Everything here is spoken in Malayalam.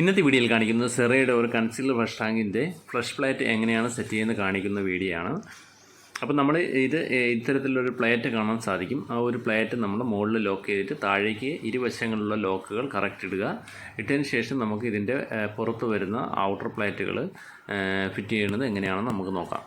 ഇന്നത്തെ വീഡിയോയിൽ കാണിക്കുന്നത് സെറയുടെ ഒരു കൺസീലർ ഫ്ലഷ് ടാങ്കിന്റെ ഫ്ലഷ് പ്ലേറ്റ് എങ്ങനെയാണ് സെറ്റ് ചെയ്യുന്നത് കാണിക്കുന്ന വീഡിയോ ആണ്. അപ്പോൾ നമ്മൾ ഇത് ഇത്തരത്തിലൊരു പ്ലേറ്റ് കാണാൻ സാധിക്കും. ആ ഒരു പ്ലേറ്റ് നമ്മൾ മുകളിൽ ലോക്ക് ചെയ്തിട്ട് താഴേക്ക് ഇരുവശങ്ങളിലുള്ള ലോക്കുകൾ കറക്റ്റ് ഇടുക. ഇട്ടതിന് ശേഷം നമുക്ക് ഇതിന്റെ പുറത്ത് വരുന്ന ഔട്ടർ പ്ലേറ്റുകൾ ഫിറ്റ് ചെയ്യുന്നത് എങ്ങനെയാണെന്ന് നമുക്ക് നോക്കാം.